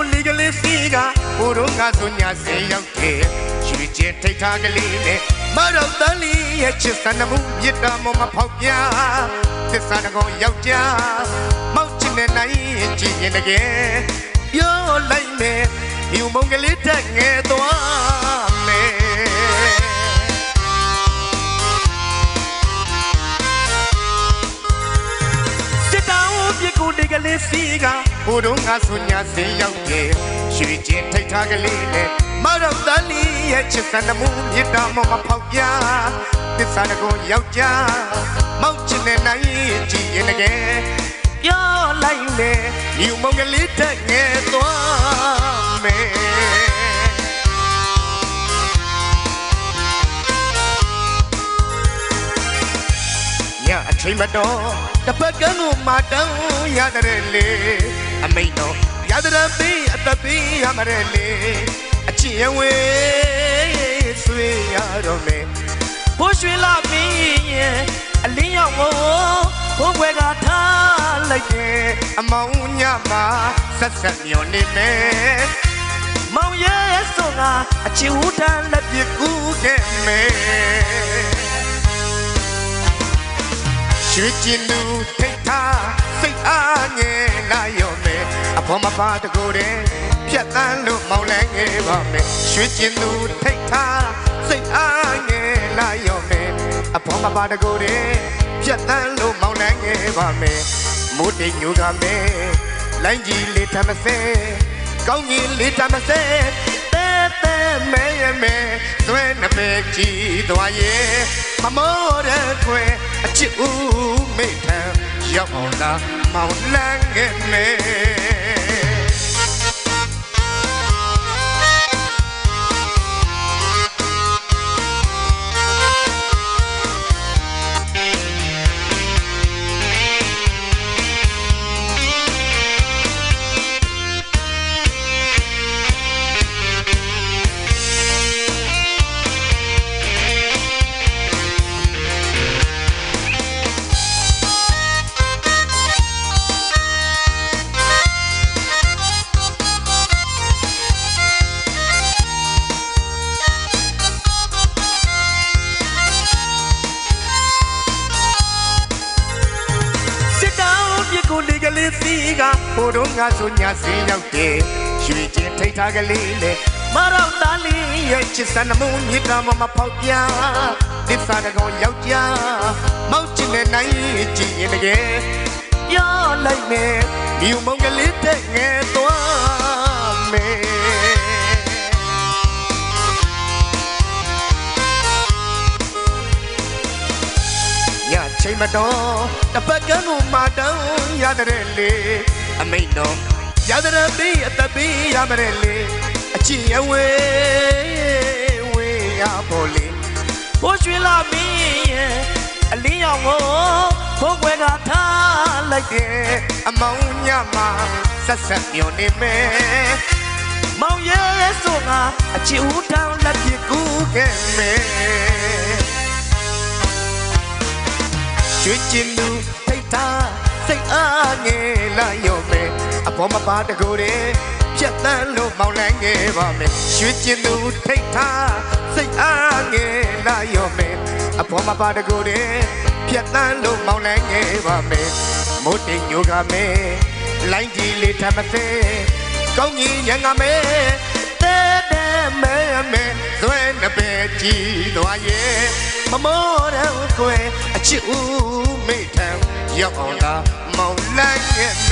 လေးစီကဘိုးတို့ငါဆိုညာစေရောက်တယ်ရွှေချင်းထိတ်ထားကလေးနဲ့မတော်တန်လီရဲ့ချစ်စံမှုမြစ်တာမမဖောက်ပြသစ္စာတကောင်ယောက်ျားမောက်ချင်တဲ့နိုင်ရင်ကြည်ရင်တကယ်ပြောလိုက်မယ်မြူမုံကလေးတက်ငယ်သွား လေးစီကဘိုးတို့ငါဆိုညာစင်ရောက်တယ်ရွှေချင်းထိတ်ထားကလေးနဲ့မတော်တန်လီရဲ့ချစ်စံမှုမြစ်တာမမဖောက်ပြသစ္စာတကောယောက်ျားမောက်ချင်တဲ့နိုင်ကြည်ရင်တကယ်ပြောလိုက်မယ်ယူမုံကလေးတက်ငယ်သွားမယ် ချိန်မတော်တစ်ဖက်ကန်းကိုမတောင်းရတဲ့လေအမိန်တော်ရတဲ့ပေးအသက်ပေးရမတဲ့လေအချစ်ရဝေးဆွေရတော့မယ်ဘိုးရွှေလာပြီးရင်အလင်းရောက်ကိုဘိုးဘွယ်ကထားလိုက်တယ်အမောင်ညမှာဆက်ဆက်မျောနေမယ်မောင်ရဲ့ဆိုကအချစ်ဦးတန်းလက်ပြကူးခဲ့မယ် ရွှေကျင်သူထိတ်ထားစိတ်အားငယ်လာရောမယ်အဖေမပါတကိုယ်တည်းဖြတ်တန်းလို့မောင်းလဲငယ်ပါမယ်ရွှေကျင်သူထိတ်ထားစိတ်အားငယ်လာရောမယ်အဖေမပါတကိုယ်တည်းဖြတ်တန်းလို့မောင်းလဲငယ်ပါမယ်မိုးတိမ်ညူကမယ်လိုင်းကြီးလေးထမစဲကောင်းကြီးလေးထမစဲတဲတဲမဲရမဲသွဲနှပဲကြည်သွားရဲ့ မမောတဲ့ခွဲအချစ်ဦးမိထံရောက်အောင်လားမောင်လန်းငယ်မဲစ လေကလေးစီကဟိုတော့ငါဆိုညာစင်ရောက်တယ်ရွှေချင်းထိတ်ထားကလေးလေမတော်သားလေးရဲ့ချစ်စံမှုမြစ်တာမမဖောက်ပြသစ္စာတကောင်ယောက်ျားမောက်ချင်တဲ့နိုင်ကြည့်ရင်တကယ်ပြောလိုက်မယ်မြူမုံကလေးတဲ့ငယ် ချိန်မတော်တစ်ပတ်ကန်းကိုမတောင်းရတဲ့လေအမိန်တော်ရတဲ့ပေးအသက်ပေးရမတဲ့လေအချစ်ရဝေးဝေးရပေါ်လေဘိုးရွှေလာမင်းရဲ့အလင်းရောင်ကိုဘိုးကွယ်ကထားလိုက်တယ်အမောင်ညမှာဆက်ဆက်မျောနေမယ်မောင်ရဲ့ဆိုငါအချစ်ဦးတောင်းလက်ပြကူးခဲ့မယ် ရွှေကျင်သူထိတ်ထားစိတ်အားငယ်လာရောမယ်အပေါ်မပါတကိုယ်တည်းဖြတ်တန်းလို့မောင်းလိုက်ငယ်ပါမယ်ရွှေကျင်သူထိတ်ထားစိတ်အားငယ်လာရောမယ်အပေါ်မပါတကိုယ်တည်းဖြတ်တန်းလို့မောင်းလိုက်ငယ်ပါမယ်မိုးတိမ်ညိုကမယ်လိုင်းကြီးလေးထမစဲကောင်းကြီးရံကမယ်တဲတဲမဲမဲဇွဲနှပဲကြည်သွားရဲ့မမောတဲ့ကွယ်အ ချစ်ဦးမိထံရောက်အောင်လားမောင်လိုက်ရဲ့မဲ